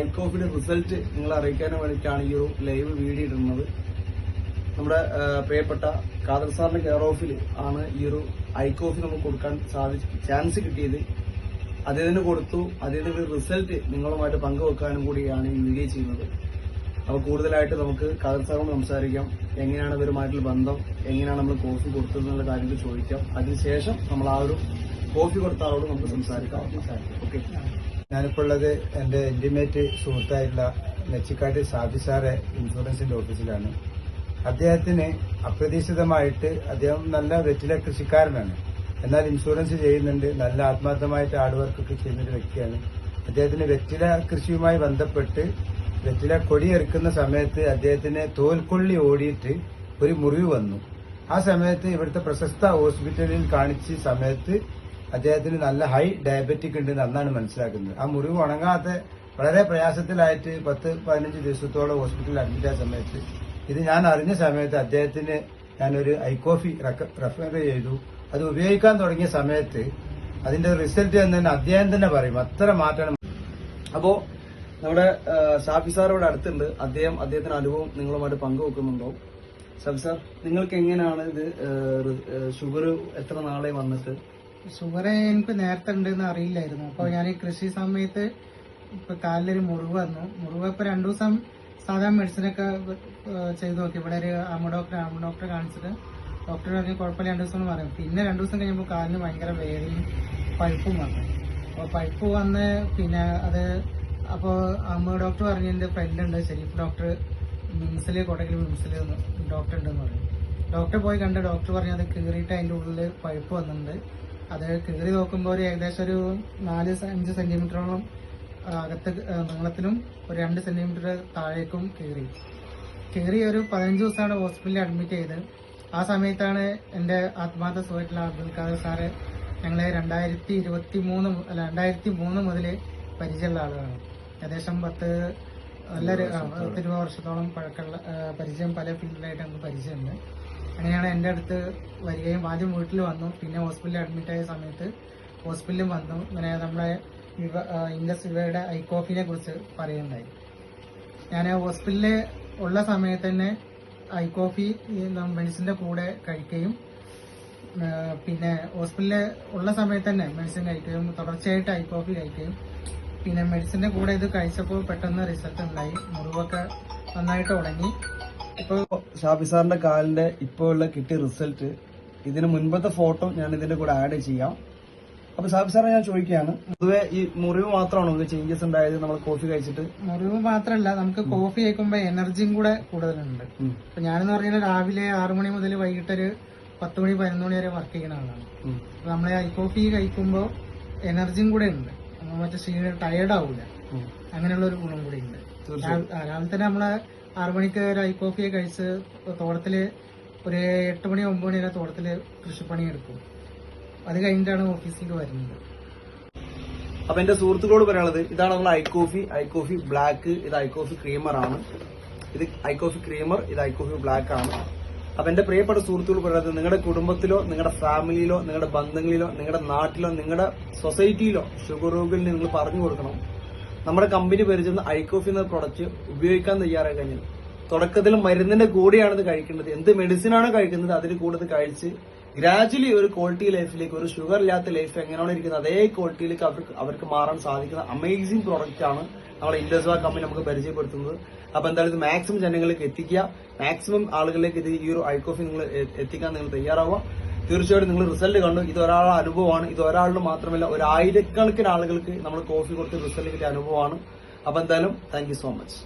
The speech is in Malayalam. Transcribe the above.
ഐക്കോഫിന്റെ റിസൾട്ട് നിങ്ങൾ അറിയിക്കാൻ വേണ്ടിയിട്ടാണ് ഈ ഒരു ലൈവ് വീഡിയോ ഇടുന്നത്. നമ്മുടെ പ്രിയപ്പെട്ട കാദർ സാറിന്റെ കെയർ ഓഫിൽ ആണ് ഈ ഒരു ഐക്കോഫി നമുക്ക് കൊടുക്കാൻ സാധിച്ചു ചാൻസ് കിട്ടിയത്. അദ്ദേഹത്തിന് കൊടുത്തു. അദ്ദേഹത്തിന്റെ റിസൾട്ട് നിങ്ങളുമായിട്ട് പങ്കുവെക്കാനും കൂടിയാണ് ഈ വീഡിയോ ചെയ്യുന്നത്. അപ്പോൾ കൂടുതലായിട്ട് നമുക്ക് കാദർ സാറിനോട് സംസാരിക്കാം. എങ്ങനെയാണ് ഇവരുമായിട്ടുള്ള ബന്ധം? എങ്ങനെയാണ് നമ്മൾ കോഫി കൊടുത്തത് എന്നുള്ള കാര്യങ്ങൾ ചോദിക്കാം. അതിനുശേഷം നമ്മൾ ആ ഒരു കോഫി കൊടുത്ത ആളോട് നമുക്ക് സംസാരിക്കാം. ഓക്കെ ഞാനിപ്പോൾ ഉള്ളത് എന്റെ ഇന്റിമേറ്റ് സുഹൃത്തായിട്ടുള്ള നെച്ചിക്കാട്ട് സാബി സാറെ ഇൻഷുറൻസിന്റെ ഓഫീസിലാണ്. അദ്ദേഹത്തിന് അപ്രതീക്ഷിതമായിട്ട് അദ്ദേഹം നല്ല വെറ്റില കൃഷിക്കാരനാണ്. എന്നാൽ ഇൻഷുറൻസ് ചെയ്യുന്നുണ്ട്. നല്ല ആത്മാർത്ഥമായിട്ട് ഹാർഡ് വർക്കൊക്കെ ചെയ്യുന്നൊരു വ്യക്തിയാണ്. അദ്ദേഹത്തിന് വെറ്റില കൃഷിയുമായി ബന്ധപ്പെട്ട് വെറ്റില കൊടിയെറുക്കുന്ന സമയത്ത് അദ്ദേഹത്തിന് തോൽക്കൊള്ളി ഓടിയിട്ട് ഒരു മുറിവ് വന്നു. ആ സമയത്ത് ഇവിടുത്തെ പ്രശസ്ത ഹോസ്പിറ്റലിൽ കാണിച്ച സമയത്ത് അദ്ദേഹത്തിന് നല്ല ഹൈ ഡയബറ്റിക് ഉണ്ട് എന്നാണ് മനസ്സിലാക്കുന്നത്. ആ മുറിവ് ഉണങ്ങാത്ത വളരെ പ്രയാസത്തിലായിട്ട് പത്ത് പതിനഞ്ച് ദിവസത്തോളം ഹോസ്പിറ്റലിൽ അഡ്മിറ്റ് ആയ സമയത്ത് ഇത് ഞാൻ അറിഞ്ഞ സമയത്ത് അദ്ദേഹത്തിന് ഞാനൊരു ഐക്കോഫി റെഫർ ചെയ്തു. അത് ഉപയോഗിക്കാൻ തുടങ്ങിയ സമയത്ത് അതിന്റെ റിസൾട്ട് എന്ന് തന്നെ അദ്ദേഹം തന്നെ പറയും. അത്ര മാറ്റണം അപ്പോ നമ്മുടെ സാഫി സാർ ഇവിടെ അടുത്തുണ്ട്. അദ്ദേഹം അദ്ദേഹത്തിന്റെ അനുഭവം നിങ്ങളുമായിട്ട് പങ്കുവെക്കുന്നുണ്ടോ? ഷാഫി സാർ നിങ്ങൾക്ക് എങ്ങനെയാണ് ഇത് ഷുഗർ എത്ര നാളെ വന്നിട്ട്? ഷുഗർ എനിക്ക് നേരത്തെ ഉണ്ടെന്ന് അറിയില്ലായിരുന്നു. അപ്പൊ ഞാൻ ഈ കൃഷി സമയത്ത് ഇപ്പൊ കാലിലൊരു മുറിവ് വന്നു. മുറിവ് ഇപ്പൊ രണ്ടു ദിവസം സാധാരണ മെഡിസിനൊക്കെ ചെയ്തു നോക്കി. ഇവിടെ ഒരു അമ്മ ഡോക്ടർ അമ്മ ഡോക്ടറെ കാണിച്ചിട്ട്. ഡോക്ടർ പറഞ്ഞു കുഴപ്പമില്ല രണ്ടു ദിവസം പറയും. പിന്നെ രണ്ടു ദിവസം കഴിയുമ്പോൾ കാലിന് ഭയങ്കര വേദനയും പഴുപ്പും വന്നു. അപ്പോൾ പഴുപ്പ് വന്ന് പിന്നെ അത് അപ്പോൾ അമ്മ ഡോക്ടർ പറഞ്ഞു എന്റെ ഫ്രണ്ട് ഉണ്ട് ഷെരീഫ് ഡോക്ടർ മിംസിൽ കോട്ടക്കൽ മിംസിൽ ഡോക്ടർ ഉണ്ടെന്ന് പറഞ്ഞു. ഡോക്ടർ പോയി കണ്ട് ഡോക്ടർ പറഞ്ഞു അത് കീറിയിട്ട് അതിന്റെ ഉള്ളിൽ പഴുപ്പ് വന്നിട്ടുണ്ട്. അത് കീറി നോക്കുമ്പോൾ ഒരു ഏകദേശം ഒരു നാല് അഞ്ച് സെന്റിമീറ്ററോളം അകത്ത് നീളത്തിലും ഒരു രണ്ട് സെന്റിമീറ്റർ താഴേക്കും കീറി. കീറി ഒരു പതിനഞ്ച് ദിവസമാണ് ഹോസ്പിറ്റലിൽ അഡ്മിറ്റ് ചെയ്ത്. ആ സമയത്താണ് എന്റെ ആത്മാർത്ഥ സുഹൃത്തുള്ള അബ്ദുൽ ഖാദർ സാറ് ഞങ്ങളെ രണ്ടായിരത്തി ഇരുപത്തി മൂന്ന് അല്ല രണ്ടായിരത്തി മൂന്ന് മുതൽ പരിചയമുള്ള ആളുകളാണ്. ഏകദേശം പത്ത് നല്ലൊരു പത്തിരുപത് വർഷത്തോളം. പഴക്കമുള്ള പരിചയം പല ഫീൽഡിലായിട്ട് നമുക്ക് പരിചയമുണ്ട്. അങ്ങനെയാണ് എന്റെ അടുത്ത് വരികയും ആദ്യം വീട്ടിൽ വന്നു. പിന്നെ ഹോസ്പിറ്റലിൽ അഡ്മിറ്റ് ആയ സമയത്ത് ഹോസ്പിറ്റലിലും വന്നു. ഇങ്ങനെ നമ്മുടെ ഇൻഡസ് വിവയുടെ ഐക്കോഫിനെ കുറിച്ച് പറയുന്നുണ്ടായി ഞാൻ ഹോസ്പിറ്റലിൽ ഉള്ള സമയത്ത് തന്നെ ഐക്കോഫി മെഡിസിന്റെ കൂടെ കഴിക്കുകയും പിന്നെ ഹോസ്പിറ്റലിൽ ഉള്ള സമയത്ത് തന്നെ മെഡിസിൻ കഴിക്കുകയും തുടർച്ചയായിട്ട് ഐക്കോഫി കഴിക്കുകയും പിന്നെ മെഡിസിന്റെ കൂടെ ഇത് കഴിച്ചപ്പോൾ പെട്ടെന്ന് റിസൾട്ട് ഉണ്ടായി. മുറിവൊക്കെ നന്നായിട്ട് ഉണങ്ങി. ഇപ്പോൾ ഷാഫി സാറിന്റെ കാലിന്റെ ഇപ്പോ ഉള്ള കിട്ടിയ റിസൾട്ട് ഇതിന് മുൻപത്തെ ഫോട്ടോ ഞാൻ ഇതിന്റെ കൂടെ ആഡ് ചെയ്യാം. അപ്പൊ ഷാഫി സാറെ ഞാൻ ചോദിക്കുകയാണ് പൊതുവെ ഈ മുറിവ് മാത്രമാണോ ഇത് ചേഞ്ചസ് ഉണ്ടായത്? നമ്മൾ കോഫി കഴിച്ചിട്ട്? മുറിവ് മാത്രമല്ല നമുക്ക് കോഫി കഴിക്കുമ്പോൾ എനർജിയും കൂടെ കൂടുതലുണ്ട്. അപ്പൊ ഞാനെന്ന് പറഞ്ഞാൽ രാവിലെ ആറു മണി മുതൽ വൈകിട്ട് ഒരു പത്ത് മണി പതിനൊന്ന് മണി വരെ വർക്ക് ചെയ്യുന്ന ആളാണ്. അപ്പൊ നമ്മളെ ഐ കോഫി കഴിക്കുമ്പോൾ എനർജിയും കൂടെ ഉണ്ട്. നമ്മൾ മറ്റേ ടയർഡ് ടയേർഡ് ആവില്ല അങ്ങനെയുള്ള ഒരു ഗുണം കൂടി ഉണ്ട്. രാവിലെ തന്നെ നമ്മൾ ആറു മണിക്ക് ഒരു ഐ കോഫി കഴിച്ച് തോട്ടത്തിൽ ഒരു എട്ട് മണി ഒമ്പത് മണി വരെ തോട്ടത്തിൽ കൃഷിപ്പണി എടുക്കും അത് കഴിഞ്ഞിട്ടാണ് ഓഫീസിലേക്ക് വരുന്നത്. അപ്പൊ എന്റെ സുഹൃത്തുക്കളോട് പറയാനുള്ളത് ഇതാണ് നമ്മൾ I coffee. I coffee black ഇത് ഐ കോഫി ക്രീമർ ആണ്. ഇത് ഐ കോഫി ക്രീമർ ഇത് ഐ കോഫി ബ്ലാക്ക് ആണ്. അപ്പൊ എന്റെ പ്രിയപ്പെട്ട സുഹൃത്തുക്കൾ പറയുന്നത് നിങ്ങളുടെ കുടുംബത്തിലോ നിങ്ങളുടെ ഫാമിലിയിലോ നിങ്ങളുടെ ബന്ധങ്ങളിലോ നിങ്ങളുടെ നാട്ടിലോ നിങ്ങളുടെ സൊസൈറ്റിയിലോ ഷുഗർ രോഗികളിൽ നിങ്ങൾ പറഞ്ഞു കൊടുക്കണം. നമ്മുടെ കമ്പനി പരിചയം ഐക്കോഫി കോഫി എന്ന പ്രൊഡക്റ്റ് ഉപയോഗിക്കാൻ തയ്യാറായി കഴിഞ്ഞാൽ തുടക്കത്തിൽ മരുന്നിന്റെ കൂടെയാണ് ഇത് കഴിക്കേണ്ടത്. എന്ത് മെഡിസിനാണ് കഴിക്കുന്നത്? അതിന് കൂടെ കഴിച്ച് ഗ്രാജുവലി ഒരു ക്വാളിറ്റി ലൈഫിലേക്ക് ഒരു ഷുഗർ ഇല്ലാത്ത ലൈഫ് എങ്ങനെയാണ് ഇരിക്കുന്നത്? അതേ ക്വാളിറ്റിയിലേക്ക് അവർക്ക് അവർക്ക് മാറാൻ സാധിക്കുന്ന അമേസിംഗ് പ്രോഡക്റ്റ് ആണ് നമ്മളെ ഇൻഡസ്വാ കമ്പനി നമുക്ക് പരിചയപ്പെടുത്തുന്നത്. അപ്പൊ എന്തായാലും ഇത് മാക്സിമം ജനങ്ങളിലേക്ക് എത്തിക്കുക. മാക്സിമം ആളുകളിലേക്ക് ഇത് ഈ ഒരു ഐക്കോഫി നിങ്ങൾ എത്തിക്കാൻ നിങ്ങൾ തയ്യാറാവുക. തീർച്ചയായിട്ടും നിങ്ങൾ റിസൾട്ട് കണ്ടു. ഇത് ഒരാളുടെ അനുഭവമാണ്. ഇത് ഒരാളുടെ മാത്രമല്ല ഒരായിരക്കണക്കിന് ആളുകൾക്ക് നമ്മൾ കോഫി കൊടുത്ത് റിസൾട്ട് കിട്ടിയ അനുഭവമാണ്. അപ്പൊ എന്തായാലും താങ്ക് സോ മച്ച്